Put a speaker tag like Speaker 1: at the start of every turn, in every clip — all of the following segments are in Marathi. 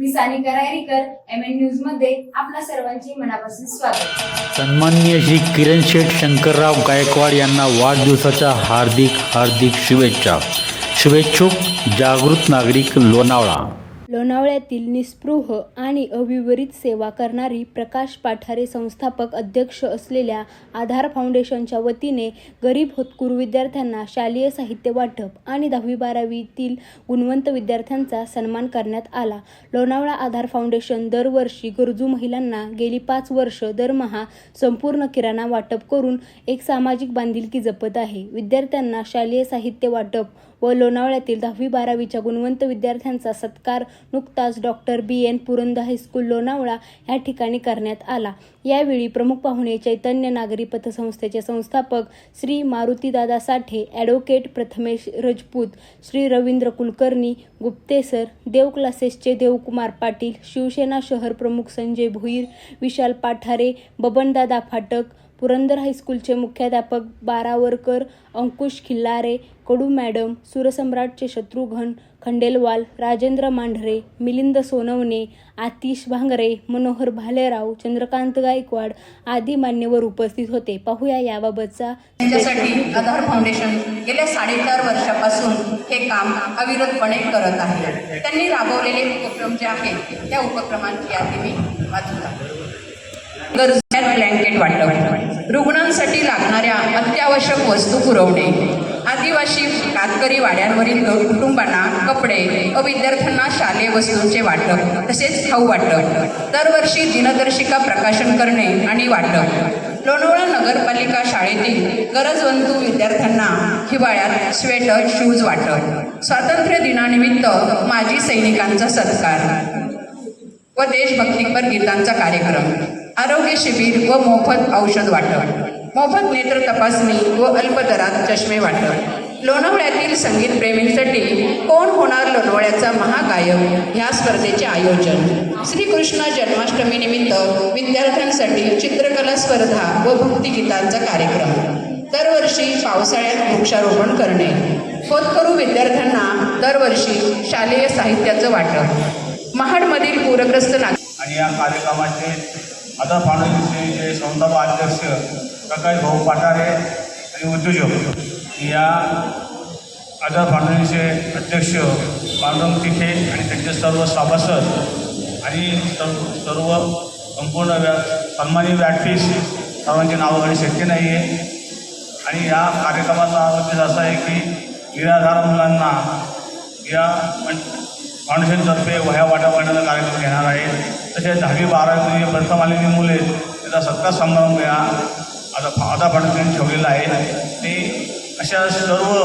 Speaker 1: मी सानिका रायरीकर एम एन न्यूजमध्ये आपल्या सर्वांचे मनापासून स्वागत.
Speaker 2: सन्माननीय श्री किरण शेठ शंकरराव गायकवाड यांना वाढदिवसाच्या हार्दिक हार्दिक शुभेच्छा. शुभेच्छुक जागृत नागरिक लोणावळा.
Speaker 3: लोणावळ्यातील निस्पृह आणि अविवरित सेवा करणारी प्रकाश पाठारे संस्थापक अध्यक्ष असलेल्या आधार फाउंडेशनच्या वतीने गरीब होतकुरू विद्यार्थ्यांना शालेय साहित्य वाटप आणि दहावी बारावीतील गुणवंत विद्यार्थ्यांचा सन्मान करण्यात आला. लोणावळा आधार फाउंडेशन दरवर्षी गरजू महिलांना गेली पाच वर्ष दरमहा संपूर्ण किराणा वाटप करून एक सामाजिक बांधिलकी जपत आहे. विद्यार्थ्यांना शालेय साहित्य वाटप व लोणावळ्यातील दहावी बारावीच्या गुणवंत विद्यार्थ्यांचा सत्कार नुकताच doctor B. N. Purand high school Lonavala या ठिकाणी करण्यात आला. यावेळी प्रमुख पाहुणे चैतन्य नागरी पतसंस्थेचे संस्थापक श्री मारुतीदादा साठे ॲडव्होकेट प्रथमेश रजपूत श्री रवींद्र कुलकर्णी गुप्तेसर देव क्लासेसचे देवकुमार पाटील शिवसेना शहर प्रमुख संजय भोईर विशाल पाठारे बबनदादा फाटक पुरंदर हायस्कूलचे मुख्याध्यापक बारावरकर अंकुश खिल्लारे कडू मॅडम सुरसम्राटचे शत्रुघ्न खंडेलवाल राजेंद्र मांढरे मिलिंद सोनवणे आतिश भांगरे मनोहर भालेराव चंद्रकांत गायकवाड आदी मान्यवर उपस्थित होते. पाहूया याबाबतचा
Speaker 4: आधार फाउंडेशन गेल्या साडेचार वर्षापासून हे काम अविरतपणे करत आहे त्यांनी राबवलेले उपक्रम जे आहेत त्या उपक्रमांची यादी मी वाचूया गरजा ब्लँकेट वाटप. रुग्णांसाठी लागणाऱ्या अत्यावश्यक वस्तू पुरवणे. आदिवासी कातकरी वाड्यांवरील कुटुंबांना कपडे व विद्यार्थ्यांना शालेय वस्तूंचे वाटप तसेच खाऊ वाटप. दरवर्षी दिनदर्शिका प्रकाशन करणे आणि वाटप. लोणावळा नगरपालिका शाळेतील गरजवंतू विद्यार्थ्यांना हिवाळ्यात स्वेटर शूज वाटप. स्वातंत्र्य दिनानिमित्त माजी सैनिकांचा सत्कार व देशभक्तीपर गीतांचा कार्यक्रम. आरोग्य शिबिर व मोफत औषध वाटप. मोफत नेत्र तपासणी व अल्प दरात चष्मे वाटप. लोणावळ्यातील संगीत प्रेमींसाठी कोण होणार लोणावळ्याचा महागायक ह्या स्पर्धेचे आयोजन. श्रीकृष्ण जन्माष्टमीनिमित्त विद्यार्थ्यांसाठी चित्रकला स्पर्धा व भक्तिगीतांचा कार्यक्रम. दरवर्षी पावसाळ्यात वृक्षारोपण करणे. होतकरू विद्यार्थ्यांना दरवर्षी शालेय साहित्याचं वाटप. महाडमधील पूरग्रस्त नागरिक
Speaker 5: आणि या कार्यक्रमाचे आता फाउंडेशनचे जे संस्थापक अध्यक्ष प्रकाश भाऊ पाठारे आणि उद्योजक या आझाद फाउंडेशनचे अध्यक्ष पांडुरंग तिथे आणि त्यांचे सर्व सभासद आणि सर्व सर्व संपूर्ण व्या सन्मानी व्यासपीठ सर्वांची नावं घेणे शक्य नाही आहे आणि या कार्यक्रमाचा उद्देश असा आहे की निराधार मुलांना या फाउंडेशनतर्फे वह्या वाटा वाटण्याचा कार्यक्रम घेणार आहे. तसेच दहावी बारावी प्रथम आलेली मुले त्याचा सत्कार समारंभ या आता फा- आता फाउंडेशन ठेवलेला आहे. ते अशा सर्व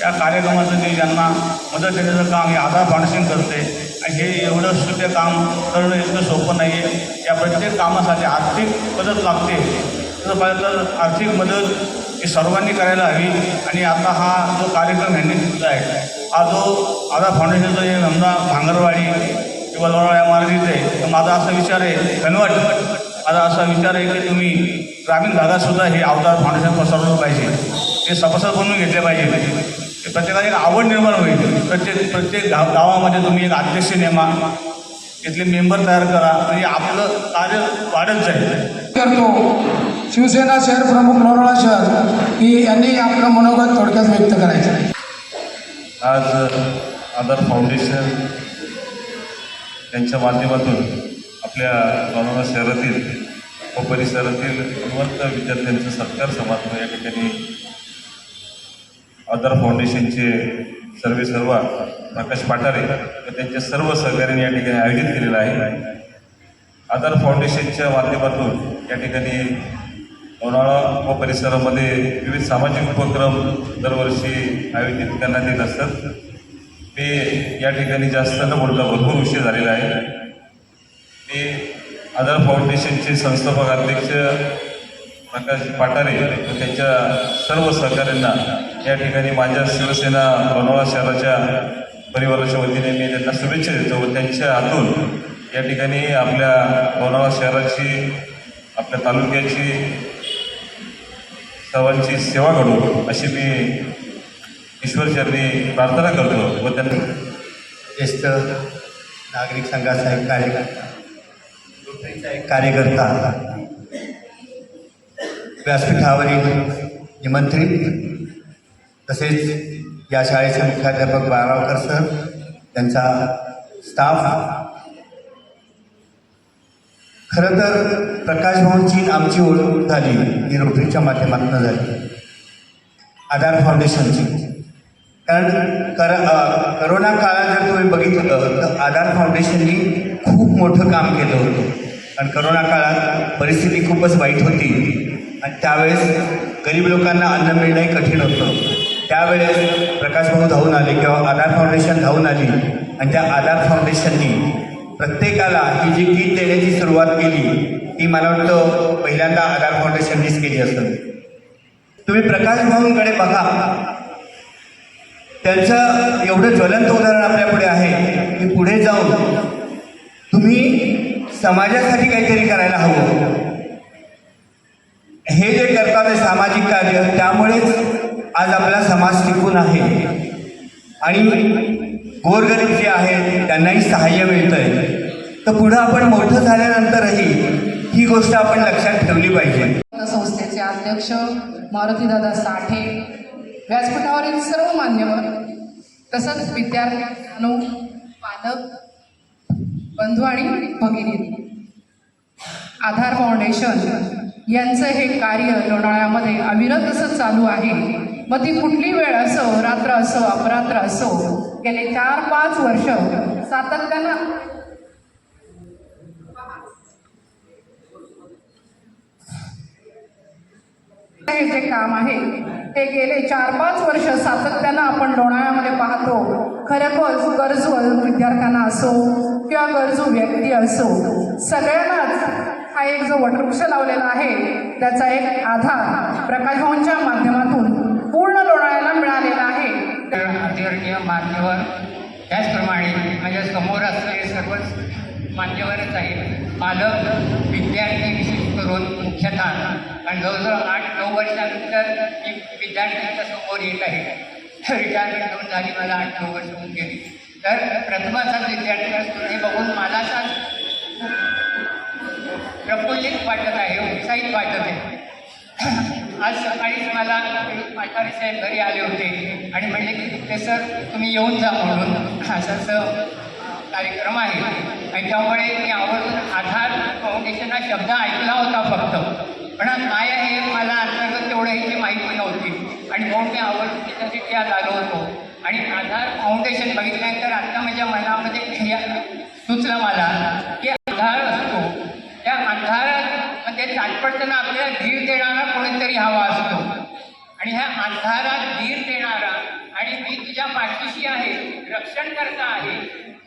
Speaker 5: या कार्यक्रमाचं जे ज्यांना मदत देण्याचं काम हे आधार फाउंडेशन करते. आणि हे एवढं शुद्ध काम करणं इतकं सोपं नाही आहे या प्रत्येक कामासाठी आर्थिक मदत लागते. तसं पाहिलं तर आर्थिक मदत ही सर्वांनी करायला हवी. आणि आता हा जो कार्यक्रम ह्यांनी घेतला आहे हा जो आधार फाउंडेशनचा जे समजा भांगरवाडी किंवा लोणावळा इमारतीत आहे. तर माझा असा विचार आहे कन्वर्ट. माझा असा विचार आहे की तुम्ही ग्रामीण भागातसुद्धा हे अवतार फाउंडेशन पसरवलं पाहिजे. ते सभासद बनवून घेतले पाहिजे. ते प्रत्येकाला एक आवड निर्माण होईल. प्रत्येक प्रत्येक गाव गावामध्ये तुम्ही एक अध्यक्ष नेमा इथले मेंबर तयार करा. म्हणजे आपलं कार्य वाढत जाईल.
Speaker 6: करतो. शिवसेना शहर प्रमुख लोणावळा शहर की यांनी आपलं मनोगत थोडक्यात व्यक्त करायचं. आहे.
Speaker 7: आज आधार फाउंडेशन त्यांच्या माध्यमातून आपल्या लोणावळा शहरातील व परिसरातील गुणवंत विद्यार्थ्यांचा सत्कार समारंभ या ठिकाणी आधार फाउंडेशनचे सर्वे सर्व प्रकाश पाठारे व त्यांच्या सर्व सहकार्याने या ठिकाणी आयोजित केलेलं आहे. आधार फाउंडेशनच्या माध्यमातून या ठिकाणी लोणावळा व परिसरामध्ये विविध सामाजिक उपक्रम दरवर्षी आयोजित करण्यात येत असतात. ते या ठिकाणी जास्त न बोलता भरपूर उशीर झालेला आहे. ते आधार फाउंडेशनचे संस्थापक अध्यक्ष प्रकाश पाटारे व त्यांच्या सर्व सहकाऱ्यांना या ठिकाणी माझ्या शिवसेना लोणावळा शहराच्या परिवाराच्या वतीने मी त्यांना शुभेच्छा देतो व त्यांच्या हातून या ठिकाणी आपल्या लोणावळा शहराची आपल्या तालुक्याची सर्वांची सेवा घडू अशी मी ईश्वर ईश्वरचरणी प्रार्थना करतो व त्यांनी
Speaker 8: ज्येष्ठ नागरिक संघाचा एक कार्यकर्ता रोटरीचा एक कार्यकर्ता व्यासपीठावरील निमंत्रित तसेच या शाळेचे मुख्याध्यापक बाळावकर सर त्यांचा स्टाफ. खरं तर प्रकाश भाऊंची आमची ओळख झाली ही रोटरीच्या माध्यमातून झाली. आधार फाउंडेशनची. कारण कर करोना काळात जर तुम्ही बघितलं तर आधार फाउंडेशननी खूप मोठं काम केलं होतं. कारण करोना काळात परिस्थिती खूपच वाईट होती. आणि त्यावेळेस गरीब लोकांना अन्न मिळणंही कठीण होतं. त्यावेळेस प्रकाशभाऊ धावून आले किंवा आधार फाउंडेशन धावून आली आणि त्या आधार फाउंडेशननी प्रत्येकाला ही जी किट देण्याची सुरुवात केली ती मला वाटतं पहिल्यांदा आधार फाउंडेशननीच केली असतं तुम्ही प्रकाश भाऊंकडे बघा. त्यांचं एवढं ज्वलंत उदाहरण आपल्यापुढे आहे की पुढे जाऊन तुम्ही समाजासाठी काहीतरी करायला हवं. हे जे करतात हे सामाजिक कार्य त्यामुळेच आज आपला समाज टिकून आहे. आणि गोरगरीब जे आहेत त्यांनाही सहाय्य मिळतंय. तर पुढं आपण मोठं झाल्यानंतरही ही गोष्ट आपण लक्षात ठेवली पाहिजे.
Speaker 4: संस्थेचे अध्यक्ष मारुतीदादा साठे व्यासपीठावरील सर्व मान्यवर तसंच विद्यार्थ्यांनो पालक बंधू आणि भगिनी आधार फाउंडेशन यांचं हे कार्य लोणाळ्यामध्ये अविरत असं चालू आहे. मग ती कुठली वेळ असो रात्र असो अपरात्र असो गेले चार पाच वर्ष सातत्यानं हे जे काम आहे ते गेले चार पाच वर्ष सातत्यानं आपण लोणाळ्यामध्ये पाहतो. खरोखर गरजू विद्यार्थ्यांना असो किंवा गरजू व्यक्ती असो सगळ्यांनाच हा एक जो वटवृक्ष लावलेला आहे त्याचा एक आधार प्रकाश माध्यमातून पूर्ण लोणाळ्याला मिळालेला आहे.
Speaker 9: तर मान्यवर त्याचप्रमाणे माझ्यासमोर असलेले सर्वच मान्यवरच आहेत. पालक विद्यार्थी विशेष करून मुख्यतः आणि जवळजवळ आठ नऊ वर्षानंतर मी विद्यार्थ्यांच्या समोर येत आहे. रिटायरमेंट होऊन झाली मला आठ नऊ वर्ष होऊन गेली. तर प्रथमाचाच विद्यार्थी असतो हे बघून मला असा प्रफुल्लित वाटत आहे उत्साहित वाटत आहे. आज सकाळीच मला पाठारी साहेब घरी आले होते आणि म्हणले की ते सर तुम्ही येऊन जा म्हणून. असं असं कार्यक्रम आहे. आणि त्यामुळे मी आवर्जून आधार फाउंडेशन हा शब्द ऐकला होता फक्त. पण काय आहे मला अंतर्गत तेवढं ह्याची माहिती नव्हती. आणि म्हणून मी आवर्जून त्याच्यासाठी आज आलो होतो. आणि आधार फाउंडेशन बघितल्यानंतर आता माझ्या मनामध्ये क्रिया सुचलं मला की आधार असतो. त्या आधारामध्ये ताटपडताना आपल्याला धीर देणारा कोणीतरी हवा असतो. आणि ह्या अंधारात धीर देणारा आणि मी तुझ्या पाठीशी आहे रक्षण करता आहे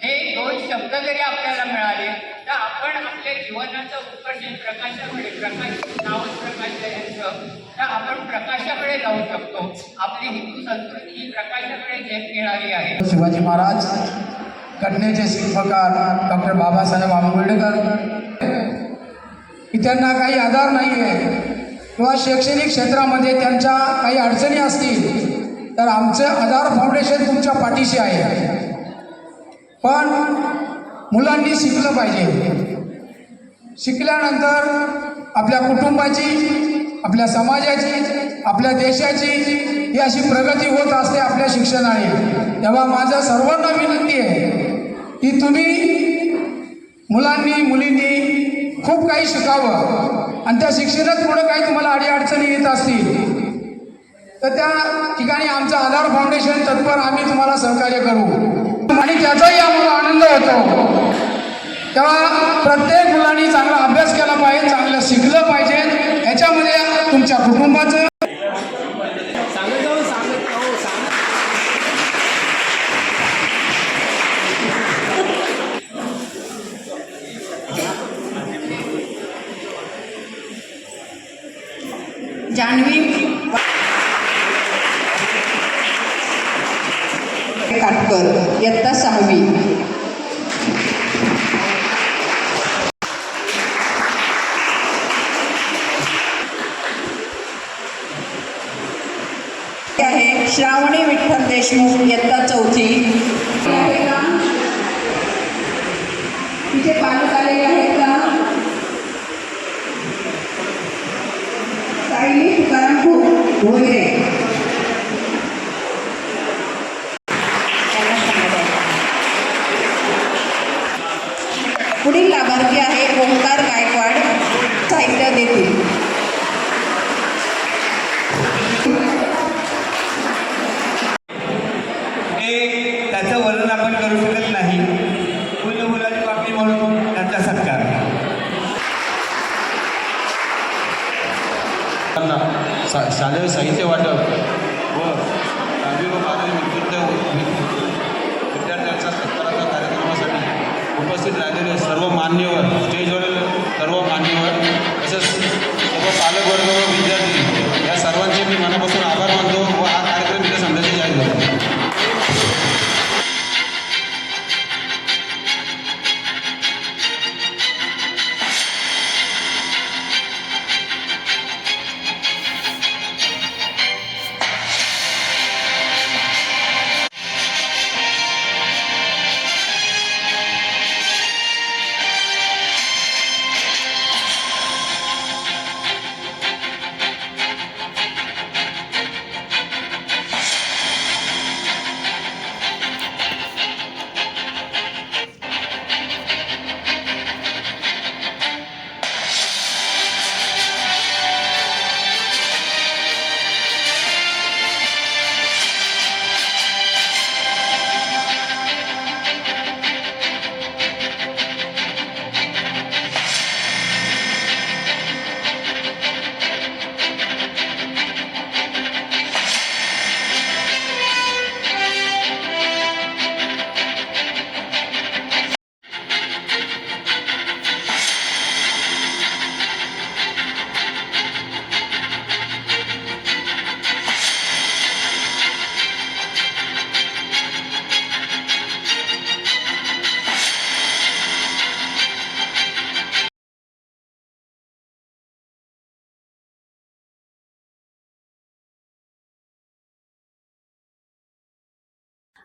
Speaker 9: हे दोन शब्द जरी आपल्याला मिळाले तर आपण आपल्या जीवनाचं उत्कर्ष प्रकाशाकडे प्रकाश प्रकाश तर आपण प्रकाशाकडे जाऊ शकतो. आपली हिंदू संस्कृती ही प्रकाशाकडे झेप घेणारी आहे.
Speaker 6: शिवाजी महाराज घटनेचे शिल्पकार डॉक्टर बाबासाहेब आंबेडकर. की त्यांना काही आधार नाही आहे किंवा शैक्षणिक क्षेत्रामध्ये त्यांच्या काही अडचणी असतील तर आमचं आधार फाउंडेशन तुमच्या पाठीशी आहे. पण मुलांनी शिकलं पाहिजे. शिकल्यानंतर आपल्या कुटुंबाची आपल्या समाजाची आपल्या देशाची ही अशी प्रगती होत असते आपल्या शिक्षणाने. तेव्हा माझं सर्वांना विनंती आहे की तुम्ही मुलांनी मुलींनी खूप काही शिकावं आणि त्या शिक्षणात पुढं काही तुम्हाला अडीअडचणी येत असतील तर त्या ठिकाणी आमचं आधार फाउंडेशन तत्पर आम्ही तुम्हाला सहकार्य करू. आणि त्याचाही आम्हाला आनंद होतो. तेव्हा प्रत्येक मुलांनी चांगला अभ्यास केला पाहिजे चांगलं शिकलं पाहिजे. ह्याच्यामध्ये तुमच्या कुटुंबाचं
Speaker 4: जान्हवी. काटकर इयत्ता सहावी. श्रावणी विठ्ठल देशमुख इयत्ता चौथी. तिचे पालक आलेले आहेत का? सायली तुकाराम खूप वगैरे. पुढील लाभार्थी आहे ओंकार गायकवाड साहित्य देतील
Speaker 8: हे त्याचं वर्णन आपण करू शकत नाही फुल फुलाची पाकळी म्हणून त्यांचा सत्कार
Speaker 10: त्यांना सा शालेय साहित्य वाटप व दहावी व बारावी विद्यार्थी विद्यार्थ्यांच्या सत्काराच्या कार्यक्रमासाठी उपस्थित राहिलेले सर्व मान्यवर स्टेजवरील सर्व मान्यवर तसेच सर्व पालकवर्ग व विद्यार्थी.